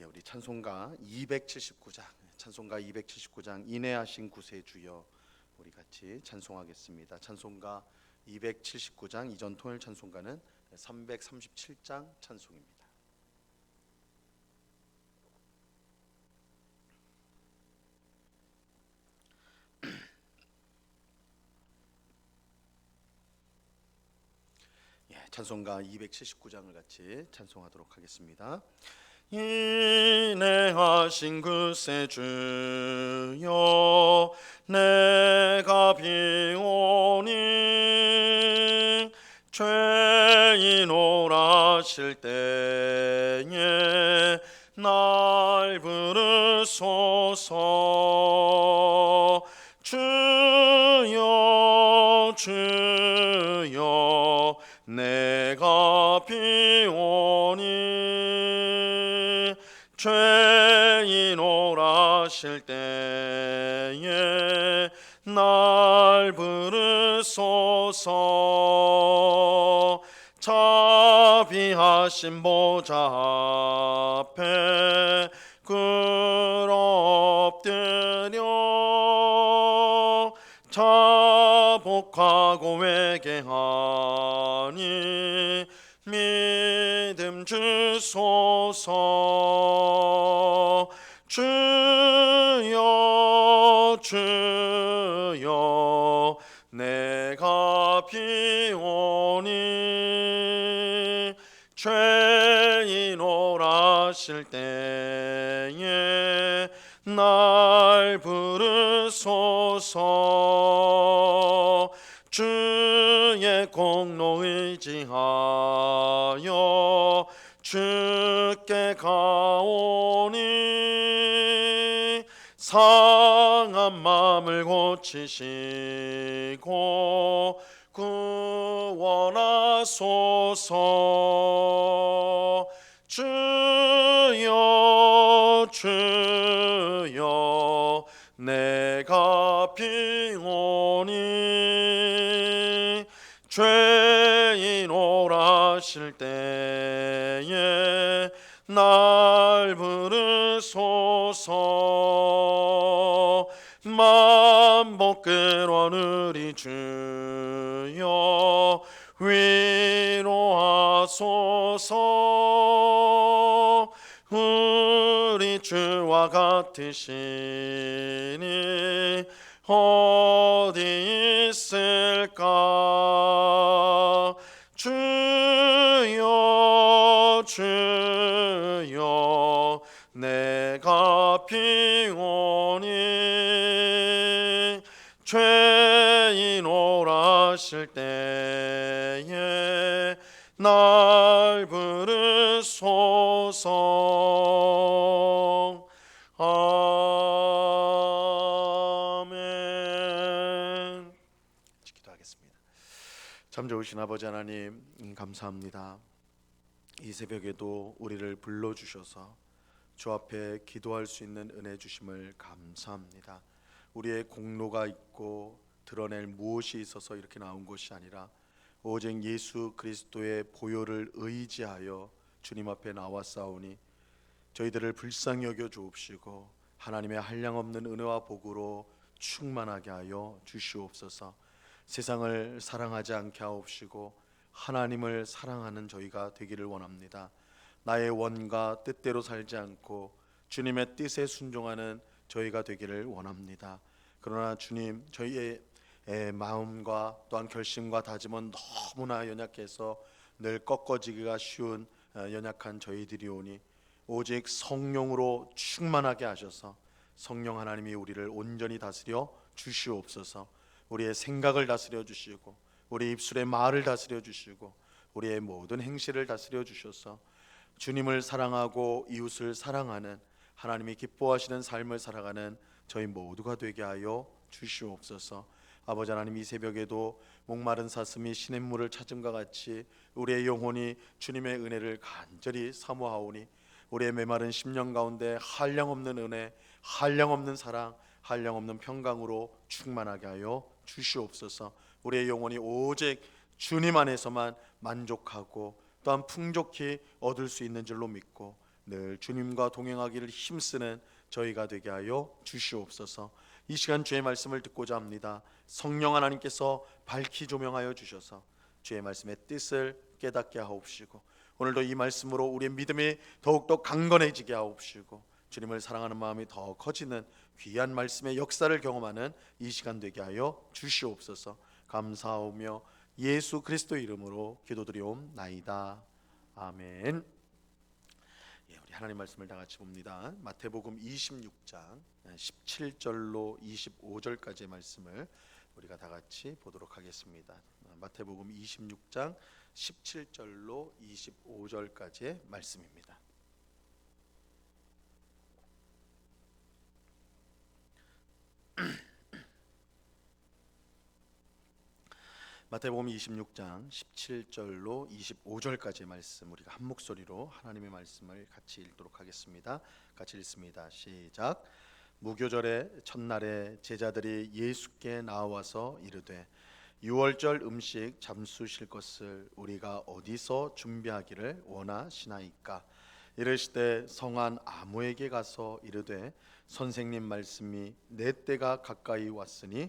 예, 우리 찬송가 279장 찬송가 279장 인내하신 구세주여 우리 같이 찬송하겠습니다. 찬송가 279장 이전 통일 찬송가는 337장 찬송입니다. 예, 찬송가 279장을 같이 찬송하도록 하겠습니다. 인내하신 구세주여 내가 비오니 죄인 오라실 때 오라실 때에 날 부르소서. 자비하신 보좌 앞에 꿇엎드려 자복하고 회개하니 믿음 주소서 가오니 상한 마음을 고치시고 구원하소서. 주여 주 끌원 우리 주여 위로하소서. 우리 주와 같으시니 어디 있을까? 주여 주여 내가 비오니 오라실 때에 날 부르소서 아멘 기도하겠습니다. 참 좋으신 아버지 하나님 음, 감사합니다. 이 새벽에도 우리를 불러 주셔서 주 앞에 기도할 수 있는 은혜 주심을 감사합니다. 우리의 공로가 있고 드러낼 무엇이 있어서 이렇게 나온 것이 아니라 오직 예수 그리스도의 보혈을 의지하여 주님 앞에 나왔사오니 저희들을 불쌍히 여겨 주옵시고 하나님의 한량없는 은혜와 복으로 충만하게 하여 주시옵소서. 세상을 사랑하지 않게 하옵시고 하나님을 사랑하는 저희가 되기를 원합니다. 나의 원과 뜻대로 살지 않고 주님의 뜻에 순종하는 저희가 되기를 원합니다. 그러나 주님 저희의 에, 마음과 또한 결심과 다짐은 너무나 연약해서 늘 꺾어지기가 쉬운 어, 연약한 저희들이 오니 오직 성령으로 충만하게 하셔서 성령 하나님이 우리를 온전히 다스려 주시옵소서. 우리의 생각을 다스려 주시고 우리 입술의 말을 다스려 주시고 우리의 모든 행실을 다스려 주셔서 주님을 사랑하고 이웃을 사랑하는 하나님이 기뻐하시는 삶을 살아가는 저희 모두가 되게 하여 주시옵소서. 아버지 하나님 이 새벽에도 목마른 사슴이 시냇물을 찾음과 같이 우리의 영혼이 주님의 은혜를 간절히 사모하오니 우리의 메마른 심령 가운데 한량없는 은혜, 한량없는 사랑, 한량없는 평강으로 충만하게 하여 주시옵소서. 우리의 영혼이 오직 주님 안에서만 만족하고 또한 풍족히 얻을 수 있는 줄로 믿고 늘 주님과 동행하기를 힘쓰는 저희가 되게 하여 주시옵소서. 이 시간 주의 말씀을 듣고자 합니다. 성령 하나님께서 밝히 조명하여 주셔서 주의 말씀의 뜻을 깨닫게 하옵시고 오늘도 이 말씀으로 우리의 믿음이 더욱더 강건해지게 하옵시고 주님을 사랑하는 마음이 더 커지는 귀한 말씀의 역사를 경험하는 이 시간 되게 하여 주시옵소서. 감사하며 예수 그리스도 이름으로 기도드리옵나이다. 아멘. 하나님 말씀을 다 같이 봅니다. 마태복음 26장 17절로 25절까지의 말씀을 우리가 다 같이 보도록 하겠습니다. 마태복음 26장 17절로 25절까지의 말씀입니다. 마태복음 26장 17절로 25절까지의 말씀 우리가 한 목소리로 하나님의 말씀을 같이 읽도록 하겠습니다. 같이 읽습니다. 시작. 무교절의 첫날에 제자들이 예수께 나와서 이르되 유월절 음식 잠수실 것을 우리가 어디서 준비하기를 원하시나이까 이르시되 성한 아무에게 가서 이르되 선생님 말씀이 내 때가 가까이 왔으니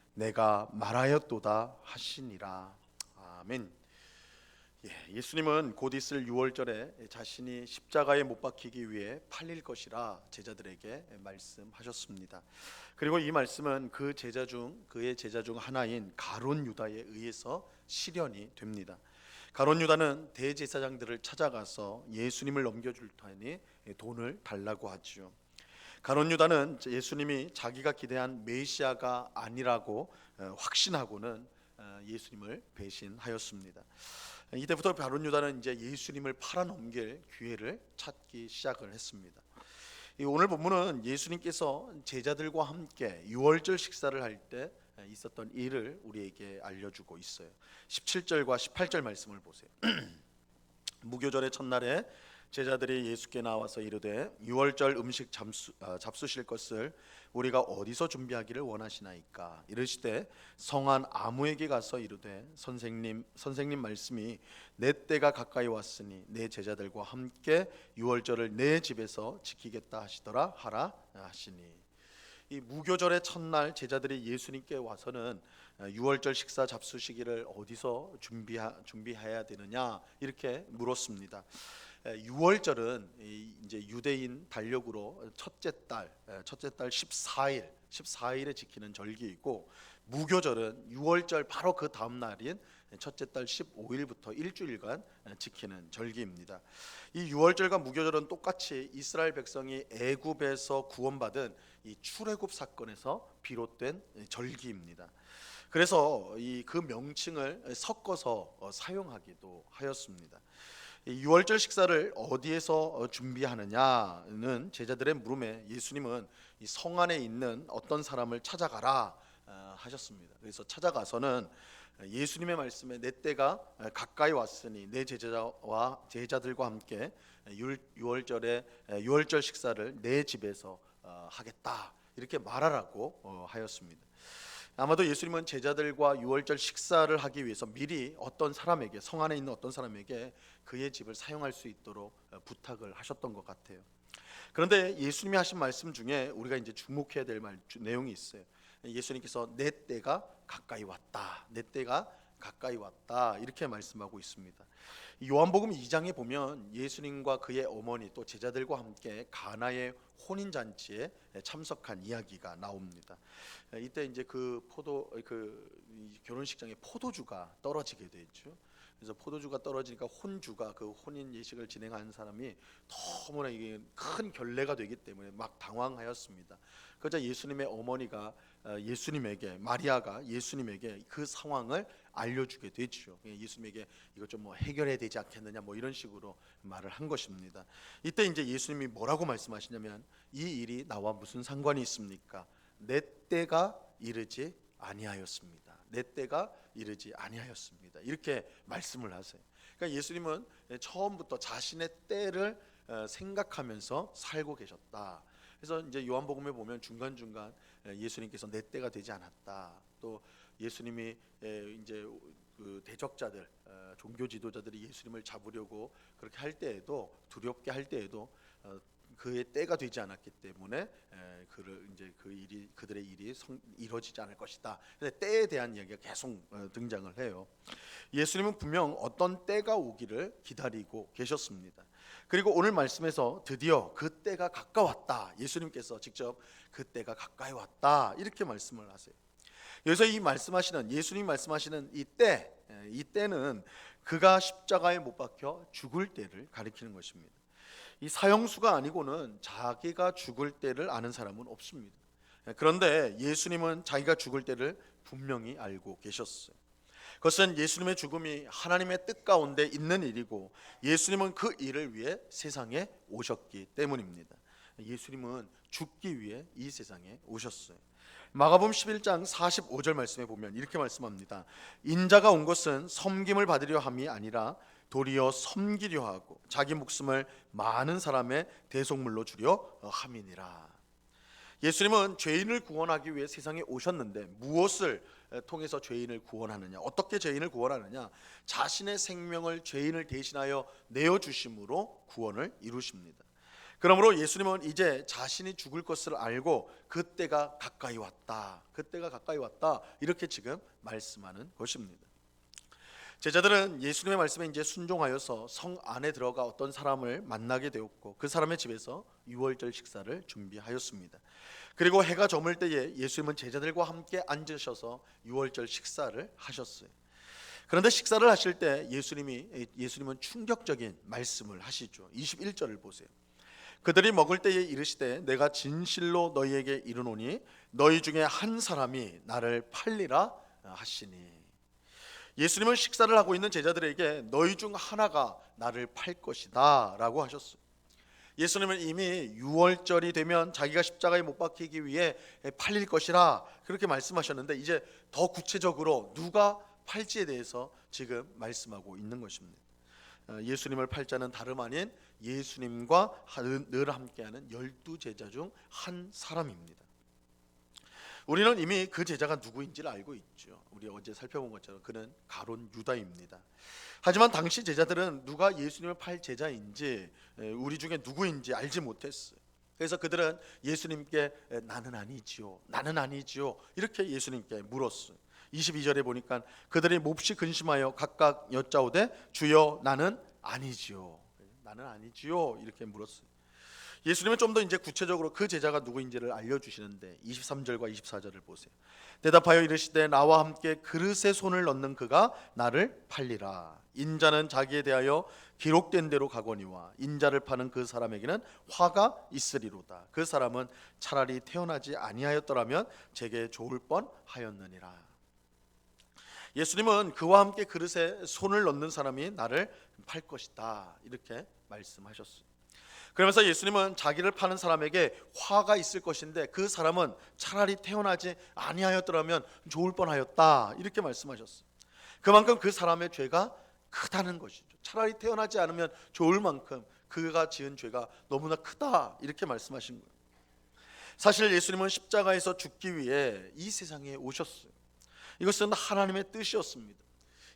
내가 말하였도다 하시니라 아멘. 예, 예수님은 곧 있을 유월절에 자신이 십자가에 못 박히기 위해 팔릴 것이라 제자들에게 말씀하셨습니다. 그리고 이 말씀은 그 제자 중 그의 제자 중 하나인 가론 유다에 의해서 실현이 됩니다. 가론 유다는 대제사장들을 찾아가서 예수님을 넘겨줄 테니 돈을 달라고 하지요. 가론 유다는 예수님이 자기가 기대한 메시아가 아니라고 어, 확신하고는 어, 예수님을 배신하였습니다. 이때부터 가론 유다는 이제 예수님을 팔아넘길 기회를 찾기 시작을 했습니다. 오늘 본문은 예수님께서 제자들과 함께 유월절 식사를 할 때 있었던 일을 우리에게 알려주고 있어요. 17절과 18절 말씀을 보세요. 무교절의 첫날에 제자들이 예수께 나와서 이르되 유월절 음식 잠수, 아, 잡수실 것을 우리가 어디서 준비하기를 원하시나이까? 이르시되 성한 아무에게 가서 이르되 선생님 선생님 말씀이 내 때가 가까이 왔으니 내 제자들과 함께 유월절을 내 집에서 지키겠다 하시더라 하라 하시니. 이 무교절의 첫날 제자들이 예수님께 와서는 아, 유월절 식사 잡수시기를 어디서 준비하, 준비해야 되느냐? 이렇게 물었습니다. 6월절은 이제 유대인 달력으로 첫째 달 첫째 달 14일 14일에 지키는 절기이고 무교절은 6월절 바로 그 다음 날인 첫째 달 15일부터 일주일간 지키는 절기입니다. 이 유월절과 무교절은 똑같이 이스라엘 백성이 애굽에서 구원받은 이 출애굽 사건에서 비롯된 절기입니다. 그래서 이 그 명칭을 섞어서 어, 사용하기도 하였습니다. 이 유월절 식사를 어디에서 어, 준비하느냐는 제자들의 물음에 예수님은 이성 안에 있는 어떤 사람을 찾아가라 어, 하셨습니다. 그래서 찾아가서는 예수님의 말씀에 내 때가 가까이 왔으니 내 제자와 제자들과 함께 유- 유월절에 유월절 식사를 내 집에서 어, 하겠다 이렇게 말하라고 어, 하였습니다. 아마도 예수님은 제자들과 유월절 식사를 하기 위해서 미리 어떤 사람에게 성 안에 있는 어떤 사람에게 그의 집을 사용할 수 있도록 어, 부탁을 하셨던 것 같아요. 그런데 예수님이 하신 말씀 중에 우리가 이제 주목해야 될 말, 주- 내용이 있어요. 예수님께서 내 때가 가까이 왔다. 내 때가 가까이 왔다. 이렇게 말씀하고 있습니다. 이 요한복음 2장에 보면 예수님과 그의 어머니 또 제자들과 함께 가나의 혼인 잔치에 참석한 이야기가 나옵니다. 이때 이제 그 포도 그이 결혼식장에 포도주가 떨어지게 되죠. 그래서 포도주가 떨어지니까 혼주가 그 혼인 예식을 진행하는 사람이 너무나 이게 큰 결례가 되기 때문에 막 당황하였습니다. 그러자 예수님의 어머니가 어, 예수님에게 마리아가 예수님에게 그 상황을 알려주게 되죠. 예수님에게 이것 좀 뭐 해결해야 되지 않겠느냐 뭐 이런 식으로 말을 한 것입니다. 이때 이제 예수님이 뭐라고 말씀하시냐면 이 일이 나와 무슨 상관이 있습니까? 내 때가 이르지 아니하였습니다. 내 때가 이르지 아니하였습니다. 이렇게 말씀을 하세요. 그러니까 예수님은 처음부터 자신의 때를 어, 생각하면서 살고 계셨다. 그래서 이제 요한복음에 보면 중간 중간 예수님께서 내 때가 되지 않았다. 또 예수님이 에, 이제 그 대적자들, 어, 종교 지도자들이 예수님을 잡으려고 그렇게 할 때에도 두렵게 할 때에도 어, 그의 때가 되지 않았기 때문에 에, 그를 이제 그 일이 그들의 일이 성, 이루어지지 않을 것이다. 근데 때에 대한 이야기가 계속 어, 등장을 해요. 예수님은 분명 어떤 때가 오기를 기다리고 계셨습니다. 그리고 오늘 말씀에서 드디어 그 때가 가까웠다. 예수님께서 직접 그 때가 가까이 왔다. 이렇게 말씀을 하세요. 여기서 이 말씀하시는 예수님 말씀하시는 이 때, 예, 이 때는 그가 십자가에 못 박혀 죽을 때를 가리키는 것입니다. 이 사형수가 아니고는 자기가 죽을 때를 아는 사람은 없습니다. 예, 그런데 예수님은 자기가 죽을 때를 분명히 알고 계셨어요. 그것은 예수님의 죽음이 하나님의 뜻 가운데 있는 일이고 예수님은 그 일을 위해 세상에 오셨기 때문입니다. 예수님은 죽기 위해 이 세상에 오셨어요. 마가복음 11장 45절 말씀에 보면 이렇게 말씀합니다. 인자가 온 것은 섬김을 받으려 함이 아니라 도리어 섬기려 하고 자기 목숨을 많은 사람의 대속물로 주려 함이니라. 예수님은 죄인을 구원하기 위해 세상에 오셨는데 무엇을 통해서 죄인을 구원하느냐? 어떻게 죄인을 구원하느냐? 자신의 생명을 죄인을 대신하여 내어 주심으로 구원을 이루십니다. 그러므로 예수님은 이제 자신이 죽을 것을 알고 그때가 가까이 왔다. 그때가 가까이 왔다. 이렇게 지금 말씀하는 것입니다. 제자들은 예수님의 말씀에 이제 순종하여서 성 안에 들어가 어떤 사람을 만나게 되었고 그 사람의 집에서 유월절 식사를 준비하였습니다. 그리고 해가 저물 때에 예수님은 제자들과 함께 앉으셔서 유월절 식사를 하셨어요. 그런데 식사를 하실 때 예수님이 예수님은 충격적인 말씀을 하시죠. 21절을 보세요. 그들이 먹을 때에 이르시되 내가 진실로 너희에게 이르노니 너희 중에 한 사람이 나를 팔리라 하시니 예수님은 식사를 하고 있는 제자들에게 너희 중 하나가 나를 팔 것이다라고 하셨어요. 예수님은 이미 유월절이 되면 자기가 십자가에 못 박히기 위해 팔릴 것이라 그렇게 말씀하셨는데 이제 더 구체적으로 누가 팔지에 대해서 지금 말씀하고 있는 것입니다. 어, 예수님을 팔자는 다름 아닌 예수님과 늘 함께하는 열두 제자 중 한 사람입니다. 우리는 이미 그 제자가 누구인지를 알고 있죠. 우리 어제 살펴본 것처럼 그는 가론 유다입니다. 하지만 당시 제자들은 누가 예수님을 팔 제자인지 우리 중에 누구인지 알지 못했어요. 그래서 그들은 예수님께 나는 아니지요. 나는 아니지요. 이렇게 예수님께 물었어요. 22절에 보니까 그들이 몹시 근심하여 각각 여짜오되 주여 나는 아니지요. 나는 아니지요. 이렇게 물었어요. 예수님은 좀 더 이제 구체적으로 그 제자가 누구인지를 알려주시는데 23절과 24절을 보세요. 대답하여 이르시되 나와 함께 그릇에 손을 넣는 그가 나를 팔리라. 인자는 자기에 대하여 기록된 대로 가거니와 인자를 파는 그 사람에게는 화가 있으리로다. 그 사람은 차라리 태어나지 아니하였더라면 제게 좋을 뻔하였느니라. 예수님은 그와 함께 그릇에 손을 넣는 사람이 나를 팔 것이다. 이렇게 말씀하셨어요. 그러면서 예수님은 자기를 파는 사람에게 화가 있을 것인데 그 사람은 차라리 태어나지 아니하였더라면 좋을 뻔하였다. 이렇게 말씀하셨어요. 그만큼 그 사람의 죄가 크다는 것이죠. 차라리 태어나지 않으면 좋을 만큼 그가 지은 죄가 너무나 크다. 이렇게 말씀하신 거예요. 사실 예수님은 십자가에서 죽기 위해 이 세상에 오셨어요. 이것은 하나님의 뜻이었습니다.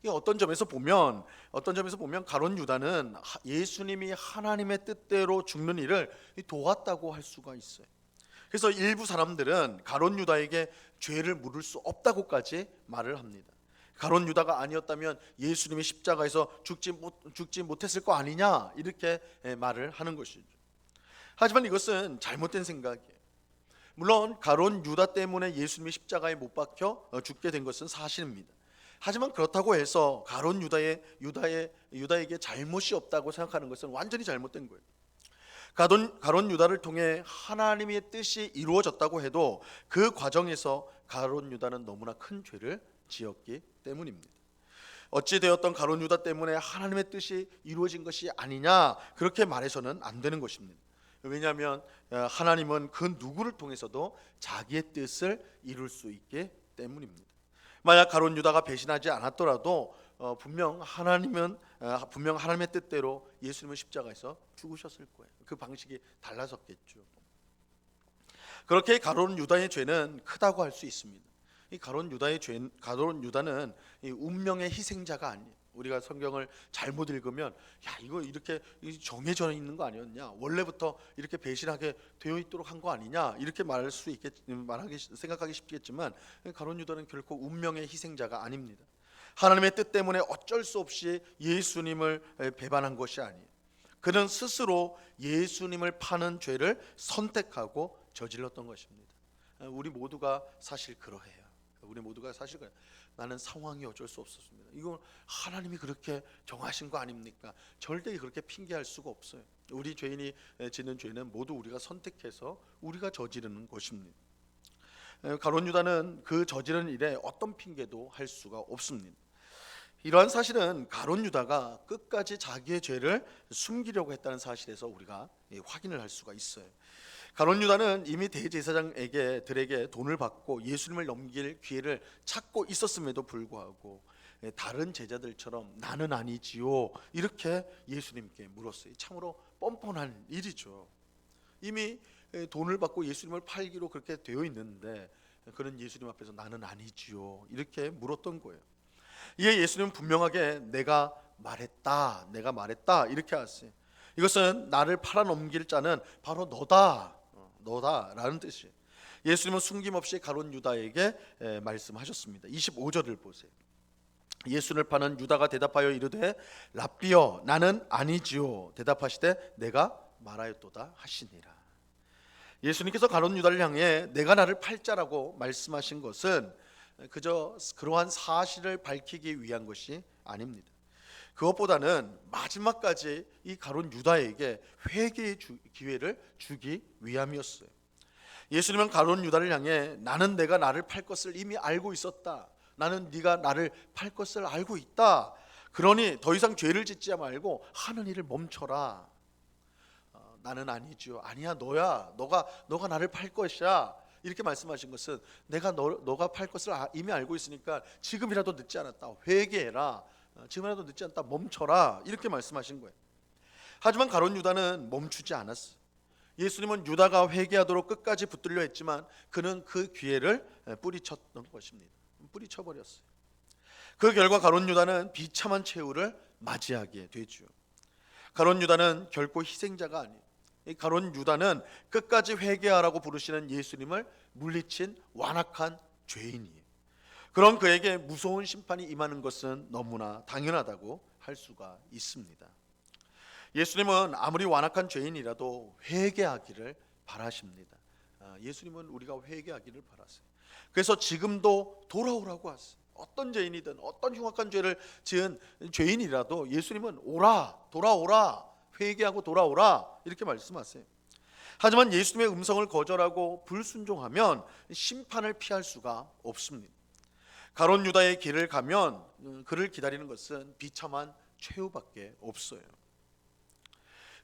이 어떤 점에서 보면 어떤 점에서 보면 가론 유다는 하- 예수님이 하나님의 뜻대로 죽는 일을 도왔다고 할 수가 있어요. 그래서 일부 사람들은 가론 유다에게 죄를 물을 수 없다고까지 말을 합니다. 가론 유다가 아니었다면 예수님이 십자가에서 죽지 못 죽지 못했을 거 아니냐 이렇게 예, 말을 하는 것이죠. 하지만 이것은 잘못된 생각이에요. 물론 가론 유다 때문에 예수님이 십자가에 못 박혀 어, 죽게 된 것은 사실입니다. 하지만 그렇다고 해서 가론 유다의 유다의 유다에게 잘못이 없다고 생각하는 것은 완전히 잘못된 거예요. 가론 가론 유다를 통해 하나님의 뜻이 이루어졌다고 해도 그 과정에서 가론 유다는 너무나 큰 죄를 지었기 때문입니다. 어찌 되었던 가론 유다 때문에 하나님의 뜻이 이루어진 것이 아니냐 그렇게 말해서는 안 되는 것입니다. 왜냐하면 어, 하나님은 그 누구를 통해서도 자기의 뜻을 이룰 수 있기 때문입니다. 만약 가론 유다가 배신하지 않았더라도 어, 분명 하나님은 어, 분명 하나님의 뜻대로 예수님은 십자가에서 죽으셨을 거예요. 그 방식이 달라졌겠죠. 그렇게 가론 유다의 죄는 크다고 할 수 있습니다. 이 가론 유다의 죄, 가론 유다는 이 운명의 희생자가 아니에요. 우리가 성경을 잘못 읽으면 야 이거 이렇게 정해져 있는 거 아니었냐 원래부터 이렇게 배신하게 되어 있도록 한 거 아니냐 이렇게 말할 수 있겠 말하기 생각하기 쉽겠지만 가론 유다는 결코 운명의 희생자가 아닙니다. 하나님의 뜻 때문에 어쩔 수 없이 예수님을 배반한 것이 아니에요. 그는 스스로 예수님을 파는 죄를 선택하고 저질렀던 것입니다. 우리 모두가 사실 그러해요. 우리 모두가 사실 그래요. 나는 상황이 어쩔 수 없었습니다. 이거 하나님이 그렇게 정하신 거 아닙니까? 절대 그렇게 핑계할 수가 없어요. 우리 죄인이 짓는 죄는 모두 우리가 선택해서 우리가 저지르는 것입니다. 가론 유다는 그 저지른 일에 어떤 핑계도 할 수가 없습니다. 이러한 사실은 가론 유다가 끝까지 자기의 죄를 숨기려고 했다는 사실에서 우리가 확인을 할 수가 있어요. 가론 유다는 이미 대제사장에게 들에게 돈을 받고 예수님을 넘길 기회를 찾고 있었음에도 불구하고 다른 제자들처럼 나는 아니지요 이렇게 예수님께 물었어요. 참으로 뻔뻔한 일이죠. 이미 돈을 받고 예수님을 팔기로 그렇게 되어 있는데 그는 예수님 앞에서 나는 아니지요 이렇게 물었던 거예요. 이에 예수님은 분명하게 내가 말했다, 내가 말했다 이렇게 하세요. 이것은 나를 팔아넘길 자는 바로 너다. 너다라는 뜻이에요. 예수님은 숨김없이 가론 유다에게 말씀하셨습니다. 25절을 보세요. 예수를 파는 유다가 대답하여 이르되 랍비여 나는 아니지요 대답하시되 내가 말하였도다 하시니라. 예수님께서 가론 유다를 향해 내가 나를 팔자라고 말씀하신 것은 그저 그러한 사실을 밝히기 위한 것이 아닙니다. 그것보다는 마지막까지 이 가론 유다에게 회개의 기회를 주기 위함이었어요. 예수님은 가론 유다를 향해 나는 내가 나를 팔 것을 이미 알고 있었다. 나는 네가 나를 팔 것을 알고 있다. 그러니 더 이상 죄를 짓지 말고 하는 일을 멈춰라. 어, 나는 아니죠. 아니야 너야. 너가 너가 나를 팔 것이야. 이렇게 말씀하신 것은 내가 너, 너가 팔 것을 아, 이미 알고 있으니까 지금이라도 늦지 않았다. 회개해라. 어, 지금이라도 늦지 않다 멈춰라 이렇게 말씀하신 거예요. 하지만 가론 유다는 멈추지 않았어. 예수님은 유다가 회개하도록 끝까지 붙들려 했지만 그는 그 기회를 뿌리쳤던 것입니다. 뿌리쳐 버렸어요. 그 결과 가론 유다는 비참한 최후를 맞이하게 되죠. 가론 유다는 결코 희생자가 아니에요. 이 가론 유다는 끝까지 회개하라고 부르시는 예수님을 물리친 완악한 죄인이에요. 그런 그에게 무서운 심판이 임하는 것은 너무나 당연하다고 할 수가 있습니다. 예수님은 아무리 완악한 죄인이라도 회개하기를 바라십니다. 아, 예수님은 우리가 회개하기를 바라세요. 그래서 지금도 돌아오라고 하세요. 어떤 죄인이든 어떤 흉악한 죄를 지은 죄인이라도 예수님은 오라 돌아오라 회개하고 돌아오라 이렇게 말씀하세요. 하지만 예수님의 음성을 거절하고 불순종하면 심판을 피할 수가 없습니다. 가론 유다의 길을 가면 음, 그를 기다리는 것은 비참한 최후밖에 없어요.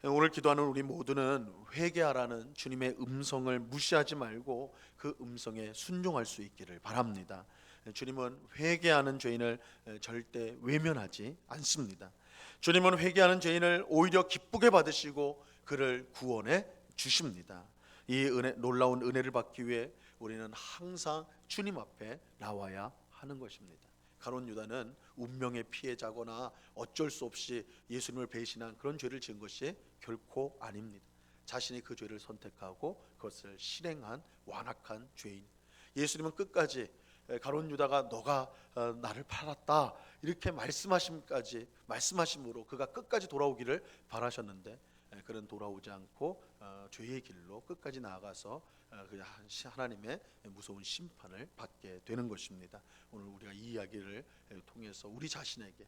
오늘 기도하는 우리 모두는 회개하라는 주님의 음성을 무시하지 말고 그 음성에 순종할 수 있기를 바랍니다. 주님은 회개하는 죄인을 절대 외면하지 않습니다. 주님은 회개하는 죄인을 오히려 기쁘게 받으시고 그를 구원해 주십니다. 이 은혜 놀라운 은혜를 받기 위해 우리는 항상 주님 앞에 나와야 하는 것입니다. 가론 유다는 운명의 피해자거나 어쩔 수 없이 예수님을 배신한 그런 죄를 지은 것이 결코 아닙니다. 자신이 그 죄를 선택하고 그것을 실행한 완악한 죄인. 예수님은 끝까지 가론 유다가 너가 어, 나를 팔았다 이렇게 말씀하심까지 말씀하심으로 그가 끝까지 돌아오기를 바라셨는데 그는 돌아오지 않고 어, 죄의 길로 끝까지 나아가서 하나님의 무서운 심판을 받게 되는 것입니다. 오늘 우리가 이 이야기를 통해서 우리 자신에게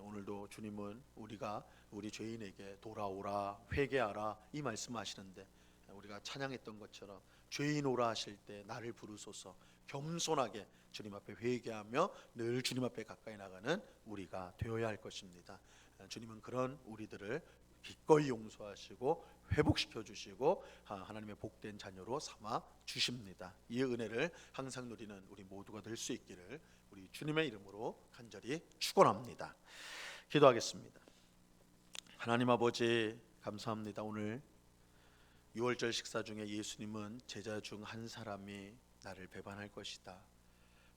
오늘도 주님은 우리가 우리 죄인에게 돌아오라 회개하라 이 말씀하시는데 우리가 찬양했던 것처럼 죄인 오라 하실 때 나를 부르소서 겸손하게 주님 앞에 회개하며 늘 주님 앞에 가까이 나가는 우리가 되어야 할 것입니다. 주님은 그런 우리들을 기꺼이 용서하시고 회복시켜 주시고 하나님의 복된 자녀로 삼아 주십니다. 이 은혜를 항상 누리는 우리 모두가 될 수 있기를 우리 주님의 이름으로 간절히 축원합니다. 기도하겠습니다. 하나님 아버지 감사합니다. 오늘 6월절 식사 중에 예수님은 제자 중 한 사람이 나를 배반할 것이다.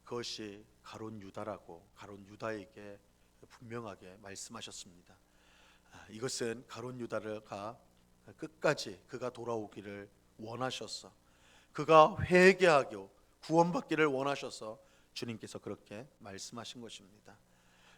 그것이 가론 유다라고 가론 유다에게 분명하게 말씀하셨습니다. 아, 이것은 가론 유다가 끝까지 그가 돌아오기를 원하셨어. 그가 회개하고 구원받기를 원하셔서 주님께서 그렇게 말씀하신 것입니다.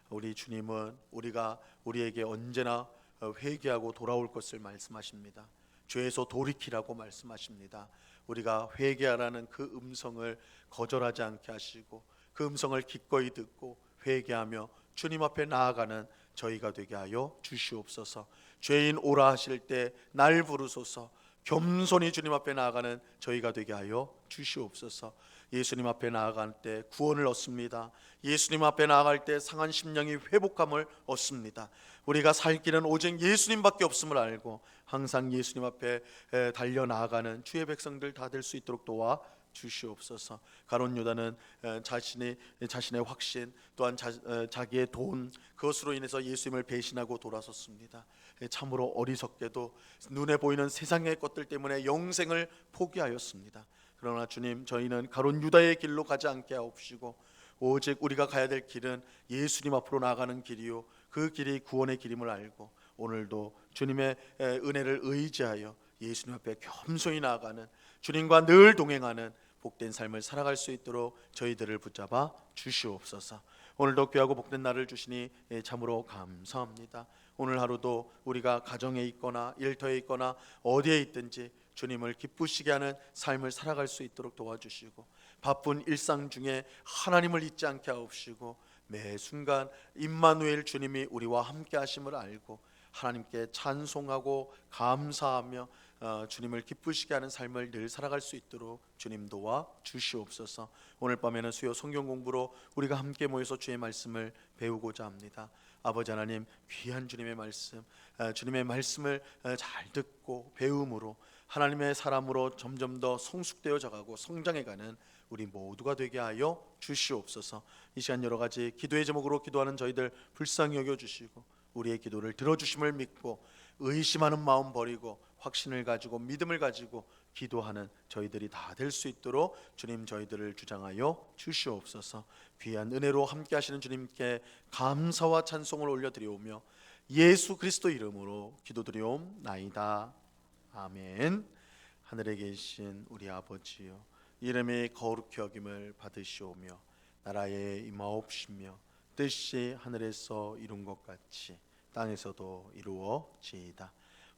우리 주님은 우리가 우리에게 언제나 회개하고 돌아올 것을 말씀하십니다. 죄에서 돌이키라고 말씀하십니다. 우리가 회개하라는 그 음성을 거절하지 않게 하시고 그 음성을 기꺼이 듣고 회개하며 주님 앞에 나아가는 저희가 되게 하여 주시옵소서. 죄인 오라 하실 때 날 부르소서. 겸손히 주님 앞에 나아가는 저희가 되게 하여 주시옵소서. 예수님 앞에 나아갈 때 구원을 얻습니다. 예수님 앞에 나아갈 때 상한 심령이 회복함을 얻습니다. 우리가 살 길은 오직 예수님밖에 없음을 알고 항상 예수님 앞에 달려 나아가는 주의 백성들 다 될 수 있도록 도와 주시옵소서. 가론 유다는 자신의 자신의 확신 또한 자, 자기의 돈 그것으로 인해서 예수님을 배신하고 돌아섰습니다. 참으로 어리석게도 눈에 보이는 세상의 것들 때문에 영생을 포기하였습니다. 그러나 주님 저희는 가론 유다의 길로 가지 않게 하옵시고 오직 우리가 가야 될 길은 예수님 앞으로 나가는 길이요 그 길이 구원의 길임을 알고 오늘도 주님의 은혜를 의지하여 예수님 앞에 겸손히 나아가는 주님과 늘 동행하는 복된 삶을 살아갈 수 있도록 저희들을 붙잡아 주시옵소서. 오늘도 귀하고 복된 날을 주시니 참으로 감사합니다. 오늘 하루도 우리가 가정에 있거나 일터에 있거나 어디에 있든지 주님을 기쁘시게 하는 삶을 살아갈 수 있도록 도와주시고 바쁜 일상 중에 하나님을 잊지 않게 하옵시고 매 순간 임마누엘 주님이 우리와 함께 하심을 알고 하나님께 찬송하고 감사하며 어, 주님을 기쁘시게 하는 삶을 늘 살아갈 수 있도록 주님 도와 주시옵소서. 오늘 밤에는 수요 성경 공부로 우리가 함께 모여서 주의 말씀을 배우고자 합니다. 아버지 하나님 귀한 주님의 말씀, 어, 주님의 말씀을 어, 잘 듣고 배움으로 하나님의 사람으로 점점 더 성숙되어 가고 성장해 가는 우리 모두가 되게 하여 주시옵소서. 이 시간 여러 가지 기도의 제목으로 기도하는 저희들 불쌍히 여겨 주시고 우리의 기도를 들어 주심을 믿고 의심하는 마음 버리고 확신을 가지고 믿음을 가지고 기도하는 저희들이 다 될 수 있도록 주님 저희들을 주장하여 주시옵소서. 귀한 은혜로 함께 하시는 주님께 감사와 찬송을 올려드리오며 예수 그리스도 이름으로 기도드리옵나이다. 아멘. 하늘에 계신 우리 아버지요 이름이 거룩히 여김을 받으시오며 나라에 임하옵시며 뜻이 하늘에서 이룬 것 같이 땅에서도 이루어지이다.